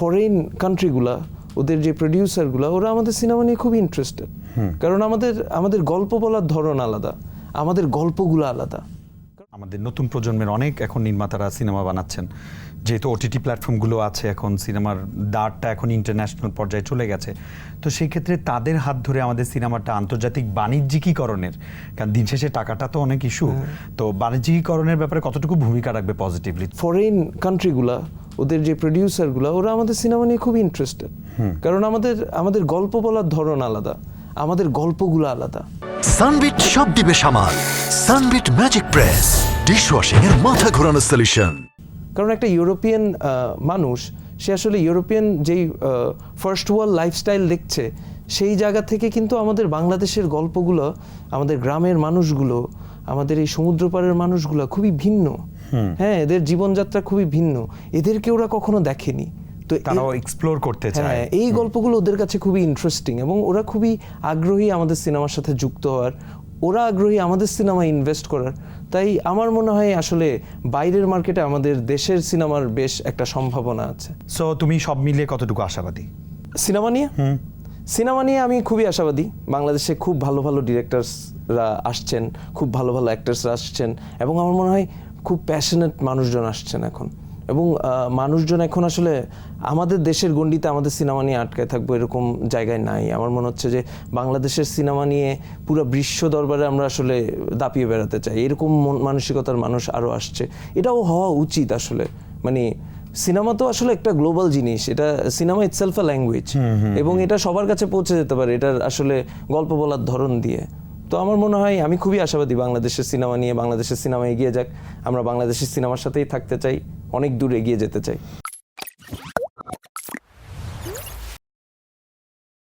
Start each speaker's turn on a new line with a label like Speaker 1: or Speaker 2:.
Speaker 1: Foreign কান্ট্রিগুলা ওদের যে প্রডিউসারগুলো ওরা আমাদের সিনেমা নিয়ে খুব ইন্টারেস্টেড কারণ আমাদের আমাদের গল্প বলার ধরন আলাদা আমাদের গল্পগুলো আলাদা।
Speaker 2: আমাদের নতুন প্রজন্মের অনেক এখন নির্মাতারা সিনেমা বানাচ্ছেন। যেহেতু ওটিটি প্ল্যাটফর্মগুলো আছে এখন সিনেমার দাঁড়টা এখন ইন্টারন্যাশনাল পর্যায়ে চলে গেছে। তো সেই ক্ষেত্রে তাদের হাত ধরে আমাদের সিনেমাটা আন্তর্জাতিক বাণিজ্যিকীকরণের কারণ দিন শেষে টাকাটা তো অনেক ইস্যু তো বাণিজ্যিকীকরণের ব্যাপারে কতটুকু ভূমিকা রাখবে পজিটিভলি
Speaker 1: ফরেন কান্ট্রিগুলা ওদের যে প্রডিউসারগুলো ওরা আমাদের সিনেমা নিয়ে খুব ইন্টারেস্টেড কারণ আমাদের আমাদের গল্প বলার ধরন আলাদা আমাদের গল্পগুলো আলাদা।
Speaker 3: সানবিট সব দিবে সামাল। সানবিট ম্যাজিক প্রেস ডিশওয়াশিং এর মাথা ঘোরানো সলিউশন
Speaker 1: কারণ একটা ইউরোপিয়ান মানুষ সে আসলে ইউরোপিয়ান যেই ফার্স্ট ওয়ার্ল্ড লাইফস্টাইল দেখছে সেই জায়গা থেকে কিন্তু আমাদের বাংলাদেশের গল্পগুলো আমাদের গ্রামের মানুষগুলো আমাদের এই সমুদ্র পাড়ের মানুষগুলো খুবই ভিন্ন। হ্যাঁ এদের জীবনযাত্রা খুবই ভিন্ন। এদেরকে ওরা কখনো দেখেনি। তো
Speaker 2: তারাও এক্সপ্লোর করতে চায়।
Speaker 1: হ্যাঁ এই গল্পগুলো ওদের কাছে খুবই ইন্টারেস্টিং এবং ওরা খুবই আগ্রহী আমাদের সিনেমার সাথে যুক্ত হওয়ার। ওরা আগ্রহী আমাদের সিনেমায় ইনভেস্ট করার। তাই আমার মনে হয় আসলে বাইরের মার্কেটে আমাদের দেশের সিনেমার বেশ একটা সম্ভাবনা আছে।
Speaker 2: সো তুমি সব মিলিয়ে কতটুকু আশাবাদী?
Speaker 1: সিনেমা নিয়ে? সিনেমা নিয়ে আমি খুবই আশাবাদী। বাংলাদেশে খুব ভালো ভালো ডিরেক্টরসরা আসছেন, খুব ভালো ভালো অ্যাক্টার্সরা আসছেন এবং আমার মনে হয় খুব প্যাশনেট মানুষজন আসছেন এখন। এবং মানুষজন এখন আসলে আমাদের দেশের গণ্ডিতে আমাদের সিনেমা নিয়ে আটকায় থাকব এরকম জায়গায় নাই। আমার মনে হচ্ছে যে বাংলাদেশের সিনেমা নিয়ে পুরো বিশ্ব দরবারে আমরা আসলে দাপিয়ে বেড়াতে চাই। এরকম মানসিকতার মানুষ আরও আসছে। এটাও হওয়া উচিত আসলে। মানে সিনেমা তো আসলে একটা গ্লোবাল জিনিস এটা সিনেমা ইটসেলফ আ ল্যাঙ্গুয়েজ এবং এটা সবার কাছে পৌঁছে যেতে পারে এটার আসলে গল্প বলার ধরন দিয়ে। তো আমার মনে হয় আমি খুবই আশাবাদী বাংলাদেশের সিনেমা নিয়ে বাংলাদেশের সিনেমা এগিয়ে যাক আমরা বাংলাদেশের সিনেমার সাথেই থাকতে চাই অনেক দূর এগিয়ে যেতে চাই।